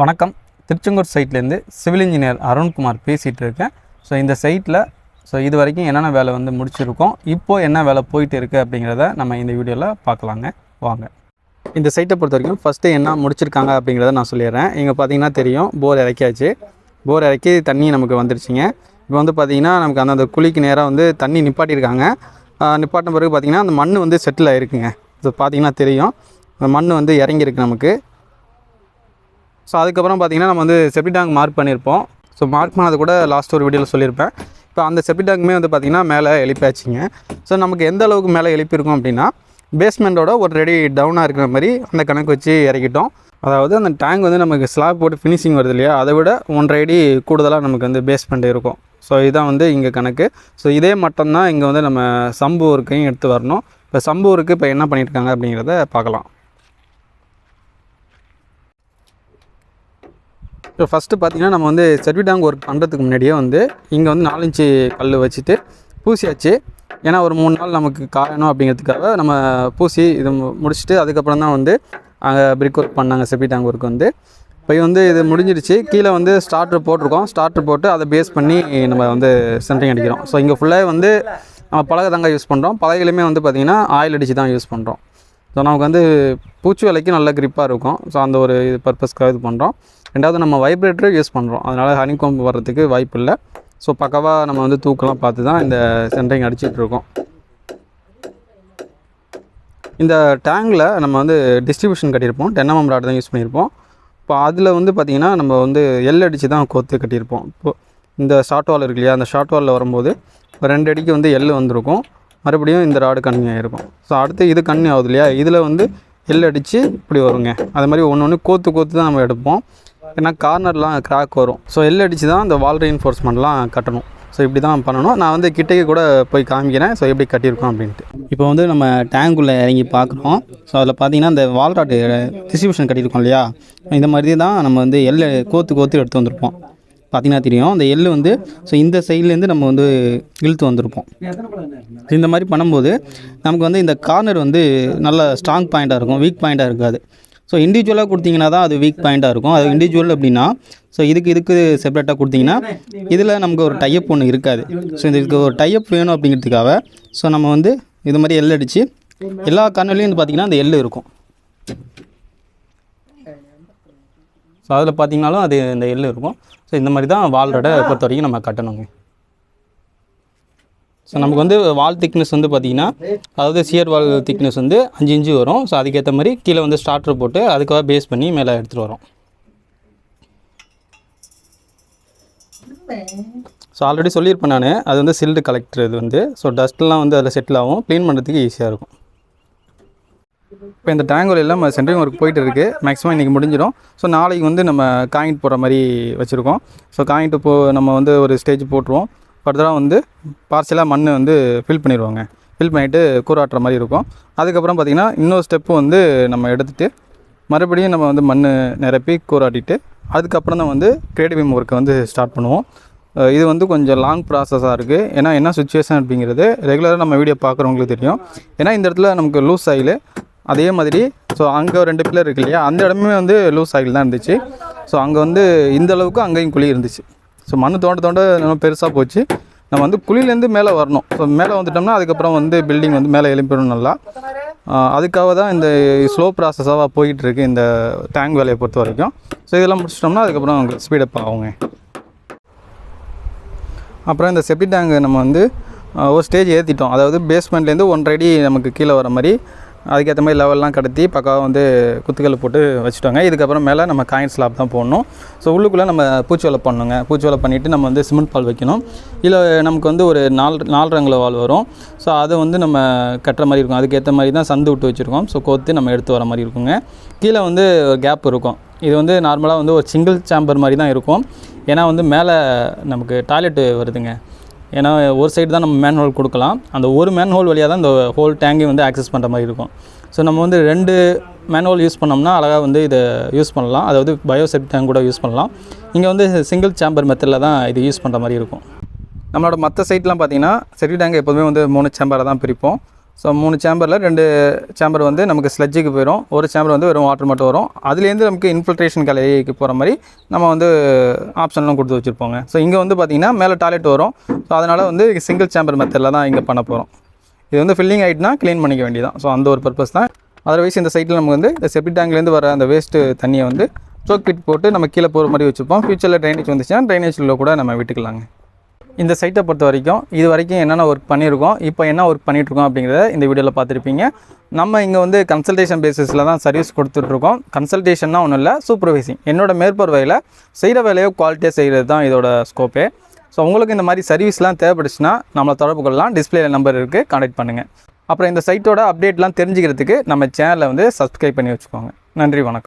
வணக்கம். திருச்செங்கோடு சைட்லேருந்து civil engineer Arunkumar பேசிகிட்டு இருக்கேன் ஸோ இந்த சைட்டில் ஸோ இது வரைக்கும் என்னென்ன வேலை வந்து முடிச்சிருக்கோம் இப்போது என்ன வேலை போயிட்டு இருக்குது அப்படிங்கிறத நம்ம இந்த வீடியோவில் பார்க்கலாங்க. வாங்க. இந்த சைட்டை பொறுத்த வரைக்கும் ஃபஸ்ட்டு என்ன முடிச்சிருக்காங்க அப்படிங்கிறத நான் சொல்லிடுறேன். இங்கே பார்த்தீங்கன்னா தெரியும் போர் இறக்கியாச்சு. போர் இறக்கி தண்ணி நமக்கு வந்துருச்சுங்க. இப்போ வந்து பார்த்தீங்கன்னா நமக்கு அந்தந்த குழிக்கு நேராக வந்து தண்ணி நிப்பாட்டியிருக்காங்க. நிப்பாட்டின பிறகு பார்த்திங்கன்னா அந்த மண் வந்து செட்டில் ஆகிருக்குங்க இது பார்த்தீங்கன்னா தெரியும். அந்த மண் வந்து இறங்கியிருக்கு நமக்கு. ஸோ அதுக்கப்புறம் பார்த்தீங்கன்னா நம்ம வந்து செப்டி டேங்க் மார்க் பண்ணியிருப்போம் ஸோ மார்க் பண்ணது கூட லாஸ்ட் ஒரு வீடியோவில் சொல்லியிருப்பேன் இப்போ அந்த செப்டி டேங்க்குமே வந்து பார்த்திங்கன்னா மேலே எழுப்பியாச்சுங்க. ஸோ நமக்கு எந்த அளவுக்கு மேலே எழுப்பியிருக்கோம் அப்படின்னா பேஸ்மெண்ட்டோட ஒரு ரெடி டவுனாக இருக்கிற மாதிரி அந்த கணக்கு வச்சு இறக்கிட்டோம். அதாவது அந்த டேங்க் வந்து நமக்கு ஸ்லாப் போட்டு ஃபினிஷிங் வருது இல்லையா? அதை விட ஒன்றரை அடி கூடுதலாக நமக்கு வந்து பேஸ்மெண்ட் இருக்கும். ஸோ இதுதான் வந்து இங்கே கணக்கு. ஸோ இதே மட்டும்தான் இங்கே வந்து நம்ம சம்பு ஒர்க்கையும் எடுத்து வரணும். இப்போ சம்பு ஒர்க்கு இப்போ என்ன பண்ணியிருக்காங்க அப்படிங்கிறத பார்க்கலாம். இப்போ ஃபஸ்ட்டு பார்த்தீங்கன்னா நம்ம வந்து செர்வி டேங் ஒர்க் பண்ணுறதுக்கு முன்னாடியே வந்து இங்கே வந்து நாலஞ்சு கல் வச்சுட்டு பூசியாச்சு. ஏன்னா ஒரு மூணு நாள் நமக்கு காயணும் அப்படிங்கிறதுக்காக நம்ம பூசி இது மு- முடிச்சுட்டு அதுக்கப்புறம் தான் வந்து அங்கே பிரிக் ஒர்க் பண்ணாங்க செப்பி டேங் ஒர்க் வந்து. இப்போ வந்து இது முடிஞ்சிருச்சு. கீழே வந்து ஸ்டார்டர் போட்டிருக்கோம். ஸ்டார்டர் போட்டு அதை பேஸ் பண்ணி நம்ம வந்து சென்ட்ரிங் அடிக்கிறோம். ஸோ இங்கே ஃபுல்லாக வந்து நம்ம பலகை தாங்க யூஸ் பண்ணுறோம் பலகையிலுமே வந்து பார்த்திங்கன்னா ஆயில் அடித்து தான் யூஸ் பண்ணுறோம் ஸோ நமக்கு வந்து பூச்சி வேலைக்கு நல்ல க்ரிப்பாக இருக்கும். ஸோ அந்த ஒரு இது பர்பஸ்க்காக இது பண்ணுறோம் ரெண்டாவது நம்ம வைப்ரேட்டர் யூஸ் பண்ணுறோம் அதனால் ஹனிகோம்பு வர்றதுக்கு வாய்ப்பு இல்லை. ஸோ பக்கவாக நம்ம வந்து தூக்கலாம் பார்த்து தான் இந்த சென்ட்ரிங் அடிச்சிட்ருக்கோம் இந்த டேங்கில் நம்ம வந்து டிஸ்ட்ரிபியூஷன் கட்டியிருப்போம். டென்னமம் ராட் தான் யூஸ் பண்ணியிருப்போம். இப்போ அதில் வந்து பார்த்திங்கன்னா நம்ம வந்து எல் அடித்து தான் கோத்து கட்டியிருப்போம். இப்போ இந்த ஷார்ட் வால் இருக்கு இல்லையா அந்த ஷார்ட் வாலில் வரும்போது ஒரு ரெண்டு அடிக்கு வந்து எல் வந்திருக்கும். மறுபடியும் இந்த ராடு கன்னியூ ஆகிருக்கும் ஸோ அடுத்து இது கன்னியூ ஆகுது இல்லையா இதில் வந்து எல் அடித்து இப்படி வருங்க. அது மாதிரி ஒன்று ஒன்று கோத்து கோத்து தான் நம்ம எடுப்போம். ஏன்னா கார்னர்லாம் கிராக் வரும். ஸோ எல் அடித்து தான் அந்த வால் ரீஎன்ஃபோர்ஸ்மெண்ட்லாம் கட்டணும். ஸோ இப்படி தான் பண்ணணும். நான் வந்து கிட்டேக்கு கூட போய் காமிக்கிறேன். ஸோ எப்படி கட்டியிருக்கோம் அப்படின்ட்டு. இப்போ வந்து நம்ம டேங்குள்ளே இறங்கி பார்க்குறோம். ஸோ அதில் பார்த்தீங்கன்னா இந்த வால்ராட்டு டிஸ்ட்ரிபியூஷன் கட்டியிருக்கோம் இல்லையா? இந்த மாதிரி தான் நம்ம வந்து எல் கோத்து கோத்து எடுத்து வந்திருப்போம். பார்த்தீங்கன்னா தெரியும். அந்த எள்ளு வந்து ஸோ இந்த சைட்லேருந்து நம்ம வந்து இழுத்து வந்திருப்போம். இந்த மாதிரி பண்ணும்போது நமக்கு வந்து இந்த கார்னர் வந்து நல்ல ஸ்ட்ராங் பாயிண்ட்டாக இருக்கும். வீக் பாயிண்ட்டாக இருக்காது. ஸோ இண்டிவிஜுவலாக கொடுத்தீங்கன்னா தான் அது வீக் பாயிண்ட்டாக இருக்கும். அது இண்டிவிஜுவல் அப்படின்னா ஸோ இதுக்கு இதுக்கு செப்பரேட்டாக கொடுத்தீங்கன்னா இதில் நமக்கு ஒரு டைப் ஒன்று இருக்காது. ஸோ இதுக்கு ஒரு டைப் வேணும் அப்படிங்கிறதுக்காக ஸோ நம்ம வந்து இது மாதிரி எள் அடித்து எல்லா கண்ணுலேயும் வந்து பார்த்திங்கன்னா அந்த எள் இருக்கும். ஸோ அதில் பார்த்தீங்கனாலும் அது இந்த எள் இருக்கும். ஸோ இந்த மாதிரி தான் வால்ரோட பொறுத்த வரைக்கும் நம்ம கட்டணுங்க. ஸோ நமக்கு வந்து வால் திக்னஸ் வந்து பார்த்திங்கன்னா அதாவது சியர் வால் திக்னஸ் வந்து அஞ்சு இன்ச்சு வரும். ஸோ அதுக்கேற்ற மாதிரி கீழே வந்து ஸ்டார்டர் போட்டு அதுக்காக பேஸ் பண்ணி மேலே எடுத்துகிட்டு வரோம். ஸோ ஆல்ரெடி சொல்லியிருப்பேன் நான். அது வந்து சில்டு கலெக்டர் இது வந்து. ஸோ டஸ்ட்லாம் வந்து அதில் செட்டில் ஆகும். க்ளீன் பண்ணுறதுக்கு ஈஸியாக இருக்கும். இப்போ இந்த டேங்கோல் எல்லாம் சென்ட்ரிங் ஒர்க் போயிட்டு இருக்குது மேக்ஸிமம் இன்றைக்கி முடிஞ்சிடும். ஸோ நாளைக்கு வந்து நம்ம காயின்ட் போடுற மாதிரி வச்சுருக்கோம். ஸோ காயின்ட்டு போ நம்ம வந்து ஒரு ஸ்டேஜ் போட்டுருவோம். ஃபர்தராக வந்து பார்சலாக மண் வந்து ஃபில் பண்ணிடுவாங்க. ஃபில் பண்ணிவிட்டு கூறாட்டுற மாதிரி இருக்கும். அதுக்கப்புறம் பார்த்திங்கன்னா இன்னொரு ஸ்டெப்பு வந்து நம்ம எடுத்துகிட்டு மறுபடியும் நம்ம வந்து மண் நிரப்பி கூறாட்டிட்டு அதுக்கப்புறம் தான் வந்து கிரியேட்டிவ் ஒர்க்கை வந்து ஸ்டார்ட் பண்ணுவோம். இது வந்து கொஞ்சம் லாங் ப்ராசஸாக இருக்குது ஏன்னா என்ன சுச்சுவேஷன் அப்படிங்கிறது ரெகுலராக நம்ம வீடியோ பார்க்குறவங்களுக்கு தெரியும். ஏன்னா இந்த இடத்துல நமக்கு லூஸ் ஆயில். அதே மாதிரி ஸோ அங்கே ரெண்டு பில்லர் இருக்கு இல்லையா? அந்த இடமே வந்து லூஸ் ஆயில் தான் இருந்துச்சு. ஸோ அங்கே வந்து இந்த அளவுக்கு அங்கேயும் குழி இருந்துச்சு. ஸோ மண் தோண்ட தோண்ட நம்ம பெருசாக போச்சு. நம்ம வந்து குழியிலேருந்து மேலே வரணும். ஸோ மேலே வந்துட்டோம்னா அதுக்கப்புறம் வந்து பில்டிங் வந்து மேலே எழுப்பிடும் நல்லா. அதுக்காக தான் இந்த ஸ்லோ ப்ராசஸாக போயிட்டு இருக்கு இந்த டேங்க் வேலையை பொறுத்த வரைக்கும். ஸோ இதெல்லாம் முடிச்சிட்டோம்னா அதுக்கப்புறம் உங்களுக்கு ஸ்பீடப் ஆகுங்க. அப்புறம் இந்த செப்டி டேங்கு நம்ம வந்து ஒரு ஸ்டேஜ் ஏற்றிட்டோம் அதாவது பேஸ்மெண்ட்லேருந்து ஒன்றரை அடி நமக்கு கீழே வர மாதிரி அதுக்கேற்ற மாதிரி லெவல்லாம் கடத்தி பக்காவாக வந்து குத்துக்கல் போட்டு வச்சுட்டோங்க. இதுக்கப்புறம் மேலே நம்ம காயின் ஸ்லாப் தான் போடணும். ஸோ உள்ளுக்குள்ளே நம்ம பூச்சி வலை பண்ணணுங்க பூச்சி வேலை பண்ணிவிட்டு நம்ம வந்து சிமெண்ட் பால் வைக்கணும். இல்லை நமக்கு வந்து ஒரு நால் நால் ரங்கில் வால் வரும். ஸோ அதை வந்து நம்ம கட்டுற மாதிரி இருக்கும். அதுக்கேற்ற மாதிரி தான் சந்து விட்டு வச்சுருக்கோம். ஸோ கோத்து நம்ம எடுத்து வர மாதிரி இருக்குங்க. கீழே வந்து ஒரு கேப் இருக்கும். இது வந்து நார்மலாக வந்து ஒரு சிங்கிள் சேம்பர் மாதிரி தான் இருக்கும். ஏன்னா வந்து மேலே நமக்கு டாய்லெட்டு வருதுங்க. ஏன்னா ஒரு சைடு தான் நம்ம மேன் ஹோல் கொடுக்கலாம். அந்த ஒரு மேன் ஹோல் வழியாக தான் இந்த ஹோல் டேங்கையும் வந்து ஆக்சஸ் பண்ணுற மாதிரி இருக்கும். ஸோ நம்ம வந்து ரெண்டு மேன் ஹோல் யூஸ் பண்ணோம்னா அழகாக வந்து இதை யூஸ் பண்ணலாம். அதாவது பயோசெட் டேங்க் கூட யூஸ் பண்ணலாம். இங்கே வந்து சிங்கிள் சேம்பர் மெத்தடில் தான் இது யூஸ் பண்ணுற மாதிரி இருக்கும். நம்மளோட மற்ற சைட்லாம் பார்த்திங்கன்னா செட்டில் டேங்க் எப்போதுமே வந்து மூணு சேம்பரை தான் பிரிப்போம். ஸோ மூணு சேம்பரில் ரெண்டு சேம்பர் வந்து நமக்கு ஸ்லெட்ஜுக்கு போயிடும் ஒரு சேம்பர் வந்து வெறும் வாட்டர் மட்டும் வரும். அதுலேருந்து நமக்கு இன்ஃபில்ட்ரேஷன் கலைக்கு போகிற மாதிரி நம்ம வந்து ஆப்ஷன்லாம் கொடுத்து வச்சுருப்போங்க. ஸோ இங்கே வந்து பார்த்திங்கன்னா மேலே டாய்லெட் வரும். ஸோ அதனால் வந்து சிங்கிள் சேம்பர் மெத்தடில் தான் இங்கே பண்ண போகிறோம் இது வந்து ஃபில்லிங் ஆகிட்டுனா க்ளீன் பண்ணிக்க வேண்டியதான் ஸோ அந்த ஒரு பர்பஸ் தான். அதர்வைஸ் இந்த சைட்டில் நமக்கு வந்து இந்த செப்டி டேங்க்லேருந்து வர அந்த வேஸ்ட்டு தண்ணியை வந்து சோக் பிட் போட்டு நம்ம கீழே போகிற மாதிரி வச்சுப்போம். ஃபியூச்சரில் ட்ரைனேஜ் வந்துச்சுன்னா ட்ரைனேஜில் கூட நம்ம விட்டுக்கலாங்க. இந்த சைட்டை பொறுத்த வரைக்கும் இது வரைக்கும் என்னென்ன ஒர்க் பண்ணியிருக்கோம் இப்போ என்ன ஒர்க் பண்ணிகிட்ருக்கோம் அப்படிங்கிறத இந்த வீடியோவில் பார்த்துருப்பீங்க. நம்ம இங்கே வந்து கன்சல்டேஷன் பேசிஸில் தான் சர்வீஸ் கொடுத்துட்ருக்கோம் கன்சல்டேஷன்னா ஒன்றும் இல்லை சூப்பர்வைசிங் என்னோட மேற்பார்வையில் செய்கிற வேலையோ குவாலிட்டியாக செய்கிறது தான் இதோட ஸ்கோப்பே ஸோ உங்களுக்கு இந்த மாதிரி சர்வீஸ்லாம் தேவைப்படுச்சுன்னா நம்மளை தொடர்பு கொள்ளலாம். டிஸ்பிளேல நம்பர் இருக்குது கான்டாக்ட் பண்ணுங்கள் அப்புறம் இந்த சைட்டோட அப்டேட்லாம் தெரிஞ்சுக்கிறதுக்கு நம்ம சேனலை வந்து சப்ஸ்கிரைப் பண்ணி வச்சுக்கோங்க. நன்றி வணக்கம்.